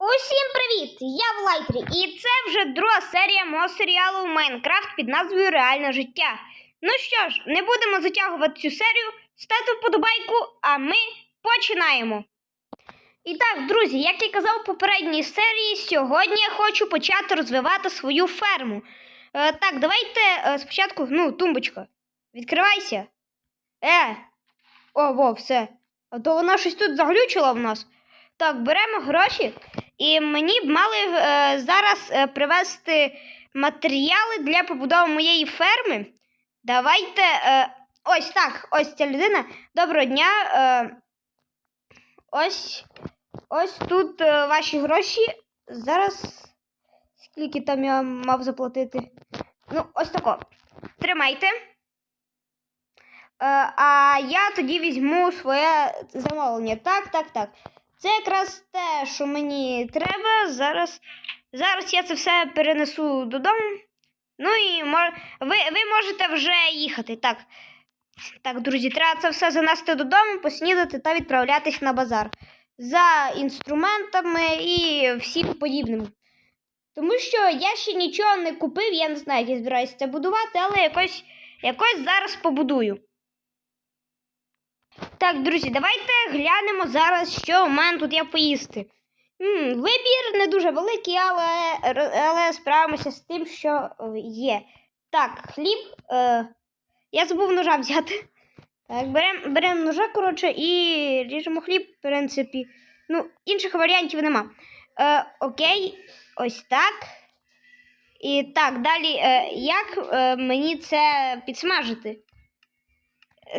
Усім привіт! Я Влайтрі, і це вже друга серія мого серіалу Майнкрафт під назвою Реальне життя. Ну що ж, не будемо затягувати цю серію, ставте вподобайку, а ми починаємо. І так, друзі, як я казав в попередній серії, сьогодні я хочу почати розвивати свою ферму. Е, так, давайте е, спочатку, ну, тумбочка, відкривайся. Е, о, во, все. А то вона щось тут заглючила в нас. Так, беремо гроші, і мені б мали е, зараз е, привезти матеріали для побудови моєї ферми. Давайте. Е, ось так, ось ця людина. Доброго дня. Е, ось. Ось тут е, ваші гроші. Зараз. Скільки там я мав заплатити? Ну, ось тако. Тримайте. Е, а я тоді візьму своє замовлення. Так, так, так. Це якраз те, що мені треба. Зараз зараз я це все перенесу додому. Ну і ви, ви можете вже їхати. Так, так, друзі, треба це все занести додому, поснідати та відправлятись на базар за інструментами і всім подібним. Тому що я ще нічого не купив, я не знаю, як я збираюся це будувати, але якось, якось зараз побудую. Так, друзі, давайте глянемо зараз, що у мене тут є поїсти. м вибір не дуже великий, але, але справимося з тим, що є. Так, хліб. Е, я забув ножа взяти. Так, беремо берем ножа, коротше, і ріжемо хліб, в принципі. Ну, інших варіантів нема. Е, окей, ось так. І так, далі, е, як е, мені це підсмажити?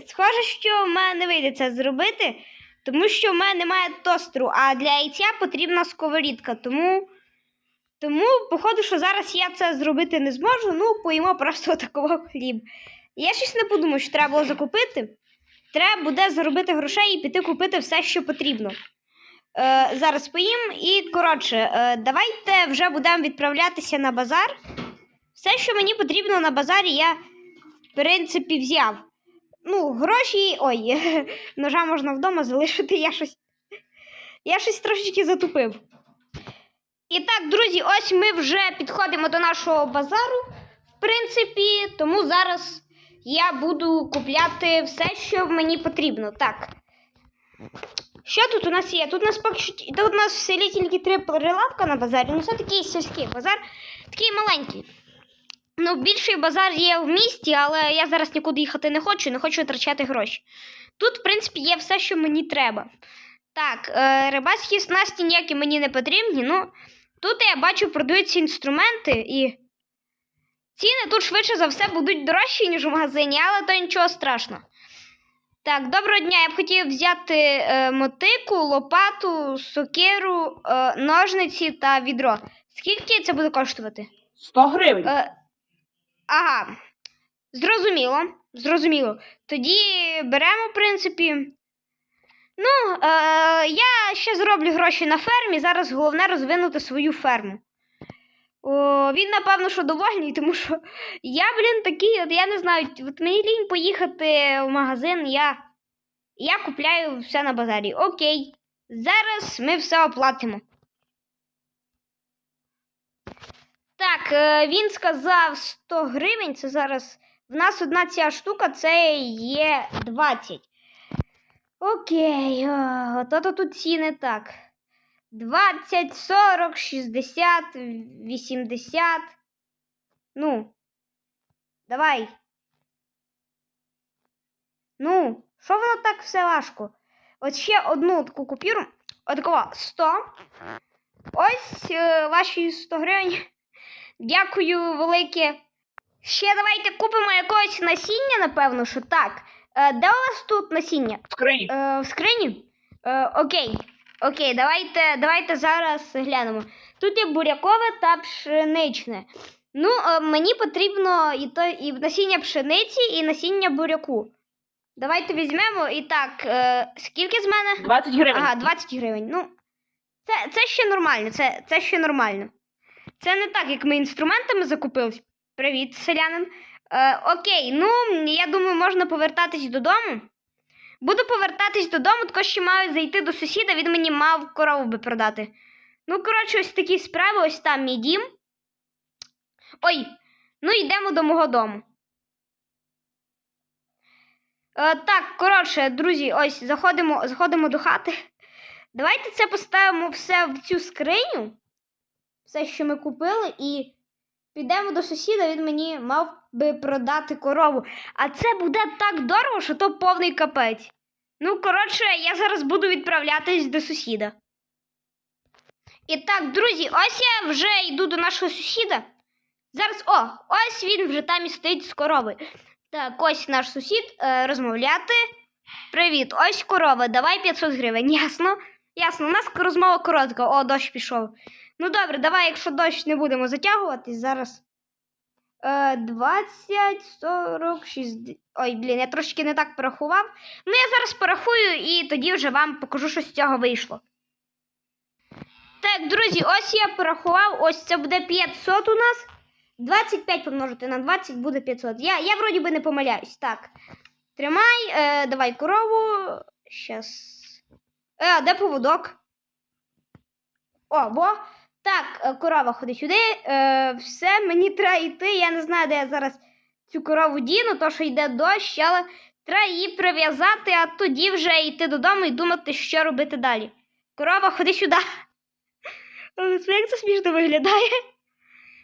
Схоже, що в мене не вийде це зробити, тому що в мене немає тостеру, а для яйця потрібна сковорідка. Тому, тому походу, що зараз я це зробити не зможу, ну, поїмо просто такого хліб. Я щось не подумав, що треба було закупити. Треба буде заробити грошей і піти купити все, що потрібно. Е, зараз поїм і, коротше, е, давайте вже будемо відправлятися на базар. Все, що мені потрібно на базарі, я, в принципі, взяв. Ну, гроші. Ой, ножа можна вдома залишити, я щось. Я щось трошечки затупив. І так, друзі, ось ми вже підходимо до нашого базару, в принципі, тому зараз я буду купляти все, що мені потрібно. Так. Що тут у нас є? Тут у нас тут у нас в селі тільки три прилавка на базарі. Ну це такий сільський базар, такий маленький. Ну, більший базар є в місті, але я зараз нікуди їхати не хочу, не хочу витрачати гроші. Тут, в принципі, є все, що мені треба. Так, е, рибацькі снасті ніякі мені не потрібні. Ну, тут я бачу, продаються інструменти і ціни тут швидше за все будуть дорожчі, ніж у магазині, але то нічого страшного. Так, доброго дня. Я б хотів взяти е, мотику, лопату, сокиру, е, ножниці та відро. Скільки це буде коштувати? 100 гривень. Е, ага. Зрозуміло. Зрозуміло. Тоді беремо, в принципі. Ну, е, я ще зроблю гроші на фермі. Зараз головне розвинути свою ферму. О, він, напевно, що довольний, тому що я, блін, такий, от я не знаю, от мені лінь поїхати в магазин, я, я купляю все на базарі. Окей. Зараз ми все оплатимо. Так, е, він сказав 100 гривень. Це зараз. В нас одна ця штука це є 20. Окей, то то тут ціни так. 20, 40, 60, 80. Ну. Давай. Ну, що воно так все важко? От ще одну таку купюру. Отакова 100. Ось е, ваші 100 гривень. Дякую велике. Ще давайте купимо якогось насіння, напевно, що так. Е, де у вас тут насіння? В скрині. Е, в скрині? Е, окей. Окей, давайте, давайте зараз глянемо. Тут є бурякове та пшеничне. Ну, е, мені потрібно і, то, і насіння пшениці, і насіння буряку. Давайте візьмемо і так. Е, скільки з мене? 20 гривень. Ага, 20 гривень. Ну, це, це ще нормально, це, це ще нормально. Це не так, як ми інструментами закупились. Привіт, селянин. Е, окей, ну, я думаю, можна повертатись додому. Буду повертатись додому, також ще маю зайти до сусіда, він мені мав корову би продати. Ну, коротше, ось такі справи, ось там мій дім. Ой, ну йдемо до мого дому. Е, так, коротше, друзі, ось заходимо, заходимо до хати. Давайте це поставимо все в цю скриню, все, що ми купили, і підемо до сусіда, він мені мав би продати корову. А це буде так дорого, що то повний капець. Ну, коротше, я зараз буду відправлятись до сусіда. І так, друзі, ось я вже йду до нашого сусіда. Зараз, о, ось він вже там і стоїть з коровою. Так, ось наш сусід е, розмовляти. Привіт, ось корова, давай 500 гривень. Ясно? Ясно, у нас розмова коротка. О, дощ пішов. Ну добре, давай, якщо дощ не будемо затягуватись, зараз. Е, 20, 40, 60. Ой, блін, я трошки не так порахував. Ну, я зараз порахую і тоді вже вам покажу, що з цього вийшло. Так, друзі, ось я порахував, ось це буде 500 у нас. 25 помножити на 20 буде 500. Я, я вроді би не помиляюсь. Так. Тримай, е, давай корову. Щас. Е, де поводок? О, бо. Так, е, корова, ходи сюди. Е, все, мені треба йти. Я не знаю, де я зараз цю корову діну, то що йде дощ, але треба її прив'язати, а тоді вже йти додому і думати, що робити далі. Корова, ходи сюди. Як це смішно виглядає.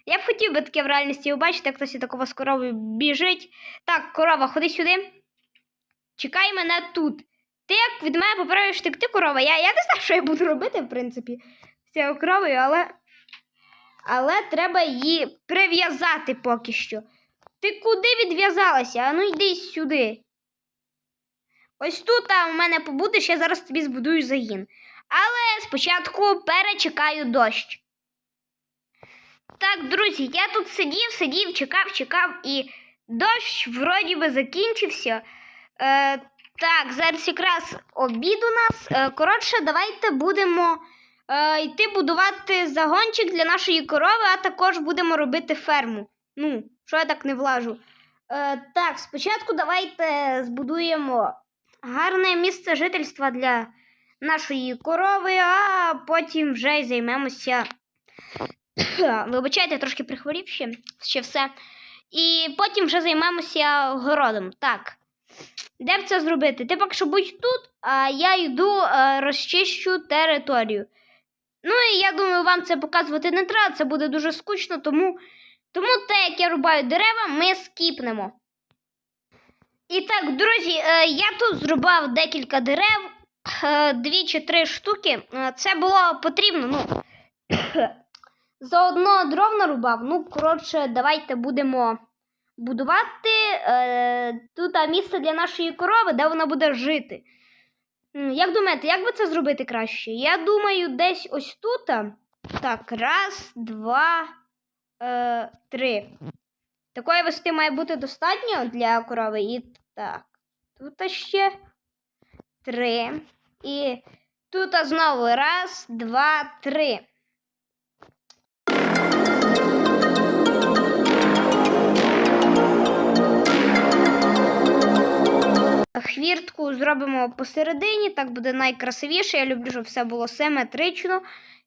Я б хотів би таке в реальності побачити, як хтось такого з коровою біжить. Так, корова, ходи сюди. Чекай мене тут. Ти як від мене поправиш текти корова. Я, я не знаю, що я буду робити, в принципі, цією коровою, але. Але треба її прив'язати поки що. Ти куди відв'язалася? А ну йди сюди. Ось тут а, у мене побудеш, я зараз тобі збудую загін. Але спочатку перечекаю дощ. Так, друзі, я тут сидів, сидів, чекав, чекав, і дощ вроді би закінчився. Е, так, зараз якраз обід у нас. Е, коротше, давайте будемо е, йти будувати загончик для нашої корови, а також будемо робити ферму. Ну, що я так не влажу. Е, так, спочатку давайте збудуємо гарне місце жительства для нашої корови, а потім вже й займемося. Вибачайте, трошки прихворів ще, ще все. І потім вже займемося городом. Так. Де б це зробити? Ти поки що будь тут, а я йду е, розчищу територію. Ну і я думаю, вам це показувати не треба, це буде дуже скучно, тому, тому те, як я рубаю дерева, ми скіпнемо. І так, друзі, е, я тут зрубав декілька дерев, е, дві чи три штуки. Е, Це було потрібно. ну, Заодно дров нарубав. Ну, коротше, давайте будемо будувати тут місце для нашої корови, де вона буде жити. Як думаєте, як би це зробити краще? Я думаю, десь ось тут. Так, раз, два, е, три. Такої висоти має бути достатньо для корови. І так. Тут ще три. І тут знову раз, два, три. Хвіртку зробимо посередині, так буде найкрасивіше. Я люблю, щоб все було симетрично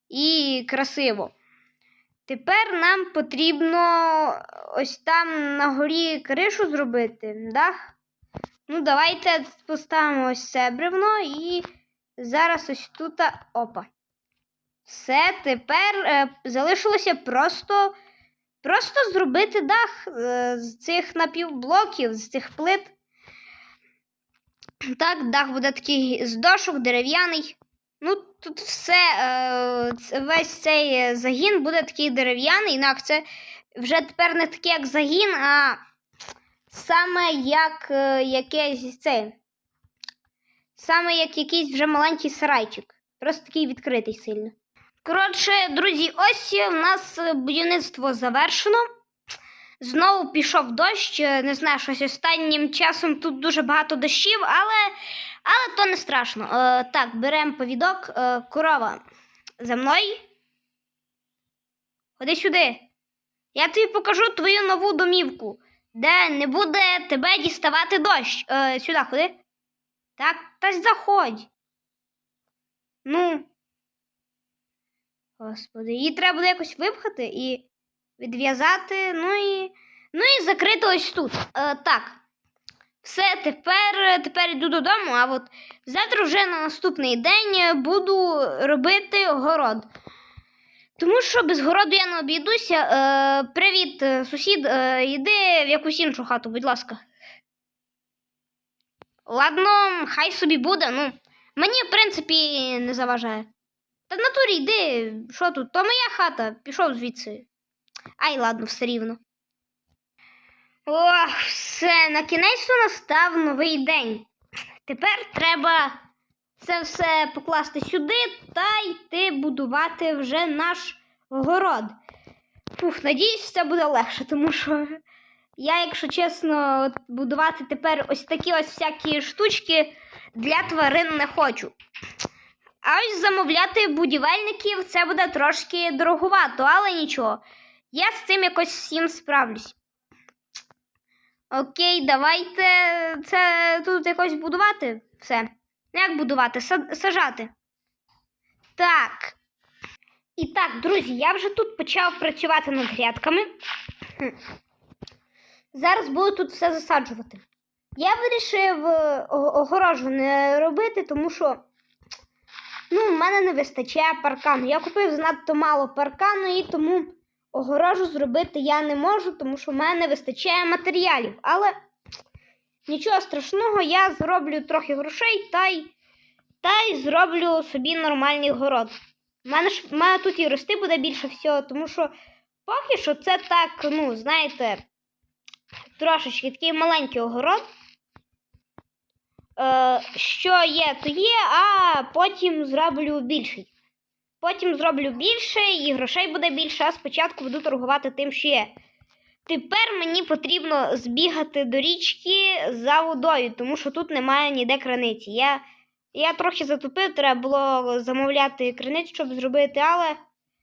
і красиво. Тепер нам потрібно ось там на горі кришу зробити. дах. Ну, давайте поставимо ось це бревно і зараз ось тут. Опа. Все, тепер е, залишилося просто, просто зробити дах е, з цих напівблоків, з цих плит. Так, дах буде такий з дошок, дерев'яний. Ну, тут все, е, весь цей е, загін буде такий дерев'яний. Інак це вже тепер не такий, як загін, а саме як е, якийсь цей. Саме як якийсь вже маленький сарайчик. Просто такий відкритий сильно. Коротше, друзі, ось в нас будівництво завершено. Знову пішов дощ. е, Не знаю, щось останнім часом тут дуже багато дощів, але, але то не страшно. Е, так, беремо повідок. Е, корова. За мною. Ходи сюди. Я тобі покажу твою нову домівку, де не буде тебе діставати дощ. Е, сюди ходи. Так, та ж заходь. Ну. Господи, її треба буде якось випхати і відв'язати, ну і, ну і закрити ось тут. Е, так. Все, тепер, тепер йду додому, а от завтра вже на наступний день буду робити город. Тому що без городу я не обійдуся. Е, привіт, е, сусід, е, йди в якусь іншу хату, будь ласка. Ладно, хай собі буде. Ну, мені, в принципі, не заважає. Та в натурі йди, що тут? То моя хата, пішов звідси. Ай, ладно, все рівно. Ох, все, на кінець настав новий день. Тепер треба це все покласти сюди та йти будувати вже наш город. Фух, надіюсь, це буде легше, тому що я, якщо чесно, будувати тепер ось такі ось всякі штучки для тварин не хочу. А ось замовляти будівельників це буде трошки дороговато, але нічого. Я з цим якось всім справлюсь. Окей, давайте це тут якось будувати все. Як будувати? Сажати. Так. І так, друзі, я вже тут почав працювати над грядками. Зараз буду тут все засаджувати. Я вирішив е, огорожу не робити, тому що ну, в мене не вистачає паркану. Я купив занадто мало паркану і тому огорожу зробити я не можу, тому що в мене вистачає матеріалів. Але нічого страшного, я зроблю трохи грошей та й, та й зроблю собі нормальний город. У мене, ж, в мене тут і рости буде більше всього, тому що поки що це так, ну, знаєте, трошечки такий маленький огород. Е, що є, то є, а потім зроблю більший. Потім зроблю більше і грошей буде більше, а спочатку буду торгувати тим, що є. Тепер мені потрібно збігати до річки за водою, тому що тут немає ніде краниці. Я, я трохи затупив, треба було замовляти криницю, щоб зробити, але,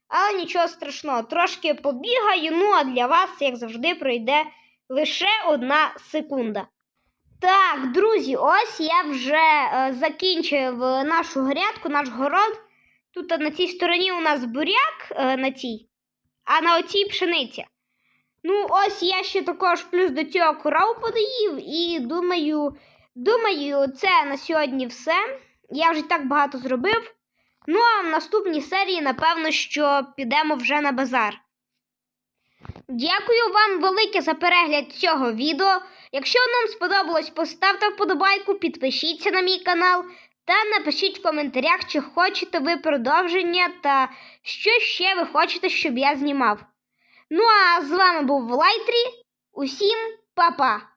але нічого страшного. Трошки побігаю, ну а для вас, як завжди, пройде лише одна секунда. Так, друзі, ось я вже е, закінчив нашу грядку, наш город. Тут на цій стороні у нас буряк е, на цій, а на оцій пшениця. Ну, ось я ще також плюс до цього корову подоїв і думаю, думаю, це на сьогодні все. Я вже так багато зробив. Ну, а в наступній серії, напевно, що підемо вже на базар. Дякую вам велике за перегляд цього відео. Якщо вам сподобалось, поставте вподобайку, підпишіться на мій канал та напишіть в коментарях, чи хочете ви продовження та що ще ви хочете, щоб я знімав. Ну а з вами був Лайтрі. Усім па-па!